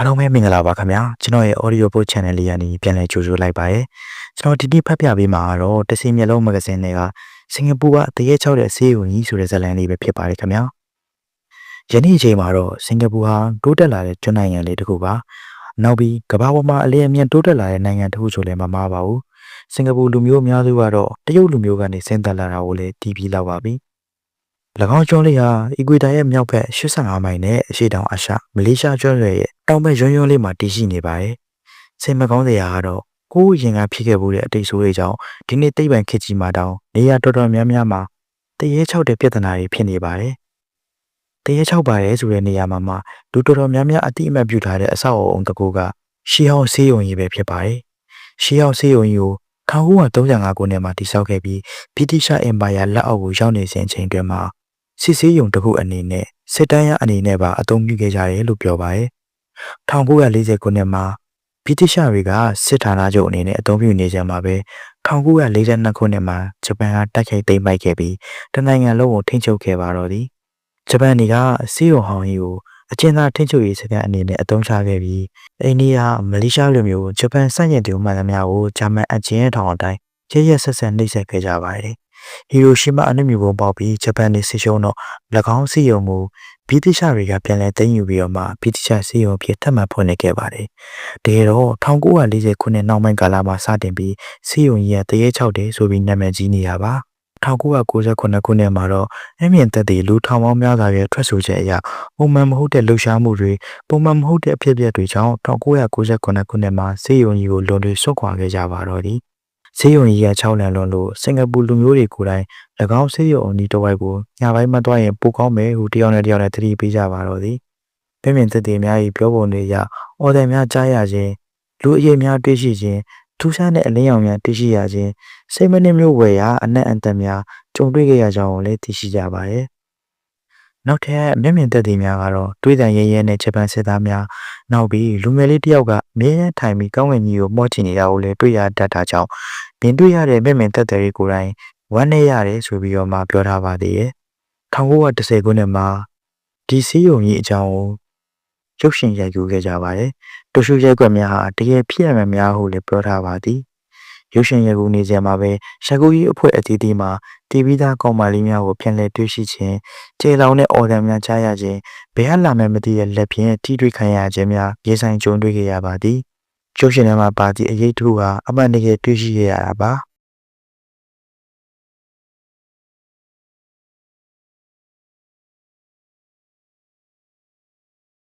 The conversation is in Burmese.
အားလုံးပဲမင်္ဂလာပါခင်ဗျာကျွန်တော်ရဲ့ audio book channel လေးကနေပြန်လည်ကြိုဆိုလိုက်ပါရယ်ကျွန်တော်ဒီနေ့ဖတ်ပြပေးမှာကတော့တစီမျက်လုံးမဂဇင်းတွေကစင်ကာပူကတရေချောက်တဲ့ဆေးရုံကြီးဆိုတဲ့ဇာတ်လမ်းလေးပဲဖြစ်ပါတယ်ခင်ဗျာယနေ့အချိန်မှာတော့စင်ကာပူဟာတိုးတက်လာတဲ့ကျွန်းနိုင်ငံလေးတစ်ခုပါနောက်ပြီးကမ္ဘာပေါ်မှာအလင်းအမြန်တိုးတက်လာတဲ့နိုင်ငံတစ်ခုဆိုလည်းမမှားပါဘူးစင်ကာပူလူမျိုးအများစုကတော့တရုတ်လူမျိုးကနေဆင်းသက်လာတာကိုလည်းတီးပြီးလောက်ပါပြီ၎ င်းကျွန်းလေးဟာအီကွေတာရဲ့မြောက်ဘက်85မိုင်နဲ့အရှေ့တောင်အာရှမလေးရှားကျွန်းတွေရဲ့တောင်ဘက်ရွံ့ရွံ့လေးမှာတည်ရှိနေပါတယ်။စိတ်မကောင်းစရာကတော့ကိုယ်ရင်ကဖြစ်ခဲ့မှုတဲ့အတိတ်ဆိုးတွေကြောင့်ဒီနေ့တိတ်ပံခေတ်ကြီးမှာတောင်နေရာတော်တော်များများမှာတရေချောက်တဲ့ပြဿနာတွေဖြစ်နေပါတယ်။တရေချောက်ပါတယ်ဆိုတဲ့နေရာမှာမှလူတော်တော်များများအတိအမှတ်ပြုထားတဲ့အဆောက်အအုံတစ်ခုကရှီဟောင်းဆေးရုံကြီးပဲဖြစ်ပါတယ်။ရှီဟောင်းဆေးရုံကြီးကို1935ခုနှစ်မှာတည်ဆောက်ခဲ့ပြီးဗြိတိရှအင်ပါယာလက်အောက်ကိုရောက်နေစဉ်အချိန်တွင်မှာ စစ်ဆေးရုံတစ်ခုအနေနဲ့စစ်တမ်းရအနေနဲ့ပါအသုံးပြုခဲ့ကြတယ်လို့ပြောပါရယ်1940ခုနှစ်မှာဗြိတိရှတွေကစစ်ဌာနချုပ်အနေနဲ့အသုံးပြုနေကြမှာပဲ1942ခုနှစ်မှာဂျပန်ကတိုက်ခိုက်သိမ်းပိုက်ခဲ့ပြီးတနိုင်ငံလုံးကိုထိန်းချုပ်ခဲ့ပါတော့သည်ဂျပန်တွေကစီယိုဟောင်ကြီးကိုအကျဉ်းသားထိန်းချုပ်ရေးစခန်းအနေနဲ့အသုံးချခဲ့ပြီးအိန္ဒိယမလေးရှားလိုမျိုးဂျပန်စန့်ကျင်သူမှန်သမျှကိုဂျာမန်အကျဉ်းထောင်အတိုင်းရရဆက်ဆက်နှိပ်စက်ခဲ့ကြပါတယ် ဟီရိုရှီမာအနုမြူပုံပေါက်ပြီးဂျပန်နေဆစ်ရှုံးတော့၎င်းစီယုံမူဗြိတိရှတွေကပြန်လည်သိမ်းယူပြီးတော့မှဗြိတိရှစီယုံအဖြစ်ထပ်မံဖွင့်လှစ်ခဲ့ပါတယ်။ဒါတော့1940ခုနှစ်နောက်ပိုင်းကာလမှာစတင်ပြီးစီယုံကြီးရဲ့တရေချောက်တယ်ဆိုပြီးနာမည်ကြီးနေတာပါ။1998ခုနှစ်မှာတော့အမြင့်သက်တည်လူထောင်ပေါင်းများစွာရဲ့ထွက်ဆိုချက်အရပုံမှန်မဟုတ်တဲ့လှုပ်ရှားမှုတွေပုံမှန်မဟုတ်တဲ့အဖြစ်အပျက်တွေကြောင့်1998ခုနှစ်မှာစေယုံကြီးကိုလွန်တွေဆွတ်ခွာခဲ့ကြပါတော့သည်။ စေယုံကြီးက6လန်လွန်လို့စင်ကာပူလူမျိုးတွေကိုယ်တိုင်၎င်းစေယုံအနီးတစ်ဝိုက်ကိုညပိုင်းမသွားရင်ပိုကောင်းမယ်ဟုတယောက်နဲ့တယောက်နဲ့သတိပေးကြပါတော့သည်။ပြင်ပင်သက်တည်များ၏ပြောပုံတွေအရအော်တယ်များကြားရခြင်းလူအရေးများတွေ့ရှိခြင်းထူးခြားတဲ့အလင်းရောင်များတွေ့ရှိရခြင်းစိတ်မနှင်းမျိုးဝယ်ရာအနက်အန်တက်များကြုံတွေ့ခဲ့ရကြောင်းကိုလည်းသိရှိကြပါရဲ့။ နောက်ထပ်မျက်မြင်သက်သေများကတော့တွေးတန်ရဲရဲနဲ့ဂျပန်စစ်သားများနောက်ပြီးလူငယ်လေးတစ်ယောက်ကအမြဲတမ်းထိုင်ပြီးကောင်းကင်ကြီးကိုမော့ချင်နေတာကိုလည်းတွေ့ရတတ်တာကြောင့်မြင်တွေ့ရတဲ့မျက်မြင်သက်သေတွေကိုယ်တိုင်ဝမ်းနေရတယ်ဆိုပြီးတော့မှပြောထားပါသေးရဲ့1910ခုနှစ်မှာဒီစီးရုံကြီးအကြောင်းကိုရုပ်ရှင်ရိုက်ကူးခဲ့ကြပါတယ်။တူရှူရိုက်ကွက်များဟာတကယ်ဖြစ်ရမှန်များဟုလည်းပြောထားပါသည်။ ရုပ်ရှင်ရိုက်ကူးနေကြမှာပဲရှကူကြီးအဖွဲ့အသီးသီးမှာတီဗီသားကောင်မလေးများကိုပြန်လည်တွေ့ရှိခြင်းကျေလောင်တဲ့အော်ဒန်များကြားရခြင်းဘယ်ဟလာမဲမသိတဲ့လက်ဖြင့်ထိတွေ့ခံရခြင်းများရေဆိုင်ကြုံတွေ့ခဲ့ရပါသည်။ရုပ်ရှင်ထဲမှာပါသည့်အရေးတစ်ခုဟာအမှန်တကယ်တွေ့ရှိခဲ့ရတာပါ။